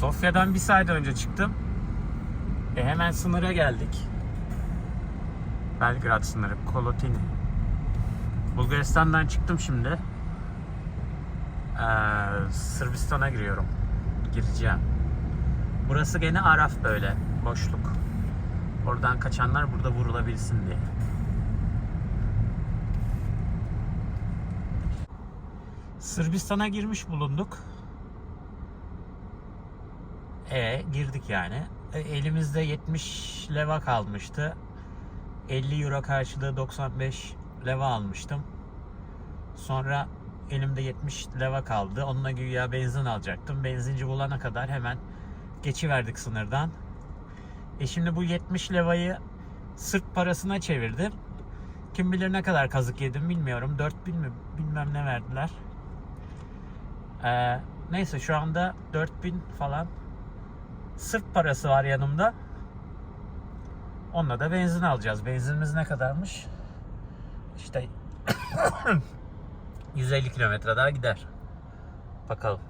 Sofya'dan bir saat önce çıktım. E hemen sınıra geldik. Belgrad sınırı, Kolotini. Bulgaristan'dan çıktım şimdi. Ee, Sırbistan'a giriyorum. Gireceğim. Burası gene Araf böyle, boşluk. Oradan kaçanlar burada vurulabilsin diye. Sırbistan'a girmiş bulunduk. E girdik yani. E, elimizde 70 leva kalmıştı. 50 euro karşılığı 95 leva almıştım. Sonra elimde 70 leva kaldı. Onunla güya benzin alacaktım. Benzinci bulana kadar hemen geçiverdik sınırdan. E şimdi bu 70 levayı Sırp parasına çevirdim. Kim bilir ne kadar kazık yedim bilmiyorum. 4000 mi bilmem ne verdiler. Ee, neyse şu anda 4000 falan Sırp parası var yanımda. Onunla da benzin alacağız. Benzinimiz ne kadarmış? İşte 150 kilometre daha gider. Bakalım.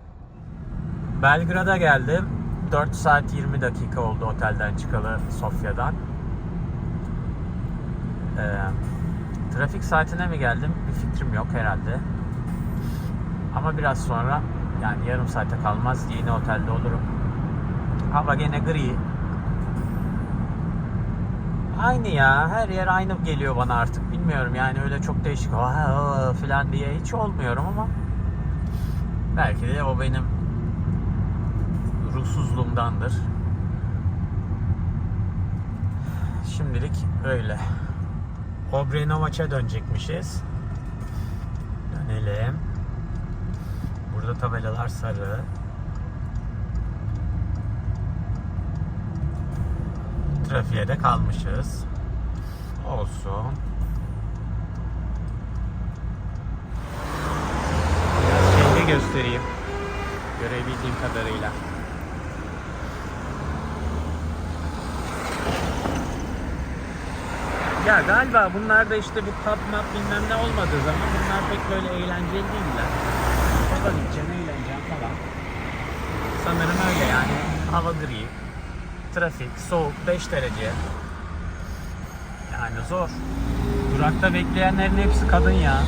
Belgrad'a geldim. 4 saat 20 dakika oldu otelden çıkalı Sofya'dan. Ee, trafik saatine mi geldim? Bir fikrim yok herhalde. Ama biraz sonra yani yarım saate kalmaz yine otelde olurum. Hava gene gri. Aynı ya. Her yer aynı geliyor bana artık. Bilmiyorum yani öyle çok değişik "Aa, falan diye hiç olmuyorum ama belki de o benim ruhsuzluğumdandır. Şimdilik öyle. Obrenovaç'a dönecekmişiz. Dönelim. Burada tabelalar sarı. Trafiğe de kalmışız. Olsun. Biraz şehri göstereyim. Görebildiğim kadarıyla. Ya galiba bunlar da işte bu pub map bilmem ne olmadığı zaman bunlar pek böyle eğlenceli değiller. Baba gideceksin, eğleneceksin falan. Sanırım öyle yani. Hava gri. Trafik, soğuk, 5 derece. Yani zor. Durakta bekleyenlerin hepsi kadın ya.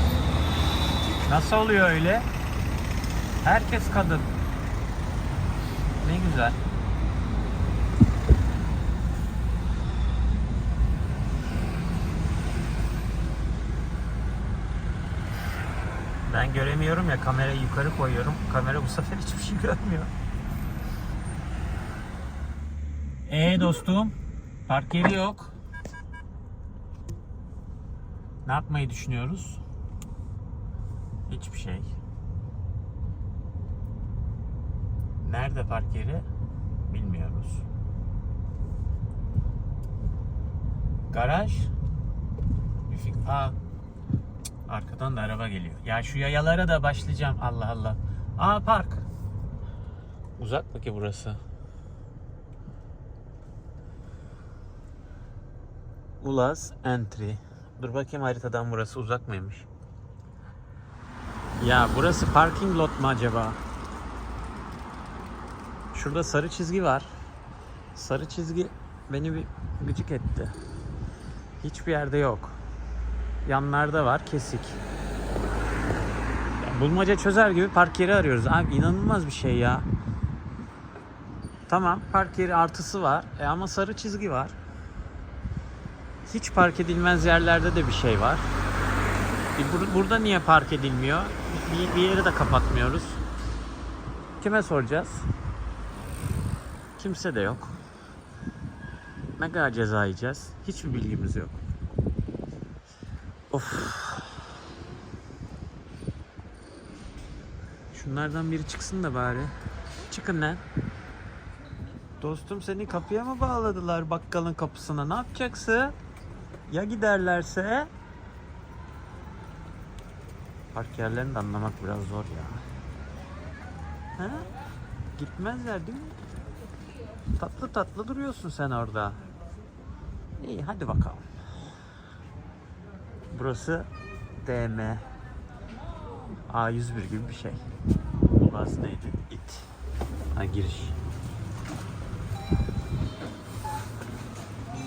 Nasıl oluyor öyle? Herkes kadın. Ne güzel. Ben göremiyorum ya kamerayı yukarı koyuyorum. Kamera bu sefer hiçbir şey görmüyor. Ee dostum, park yeri yok. Ne yapmayı düşünüyoruz? Hiçbir şey. Nerede park yeri? Bilmiyoruz. Garaj? Aa, arkadan da araba geliyor. Ya şu yayalara da başlayacağım. Allah Allah. Aa park. Uzak mı ki burası? Ulaz Entry. Dur bakayım haritadan burası uzak mıymış? Ya burası parking lot mu acaba? Şurada sarı çizgi var. Sarı çizgi beni bir gıcık etti. Hiçbir yerde yok. Yanlarda var kesik. Bulmaca çözer gibi park yeri arıyoruz. Abi inanılmaz bir şey ya. Tamam park yeri artısı var. E ama sarı çizgi var. Hiç park edilmez yerlerde de bir şey var. E bur- burada niye park edilmiyor? Bir, bir yeri de kapatmıyoruz. Kime soracağız? Kimse de yok. Ne kadar ceza yiyeceğiz? Hiçbir bilgimiz yok. Of. Şunlardan biri çıksın da bari. Çıkın lan. Dostum seni kapıya mı bağladılar bakkalın kapısına? Ne yapacaksın? Ya giderlerse? Park yerlerini de anlamak biraz zor ya. Ha? Gitmezler değil mi? Tatlı tatlı duruyorsun sen orada. İyi hadi bakalım. Burası DM. A101 gibi bir şey. Burası neydi? İt. Ha giriş.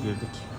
Girdik.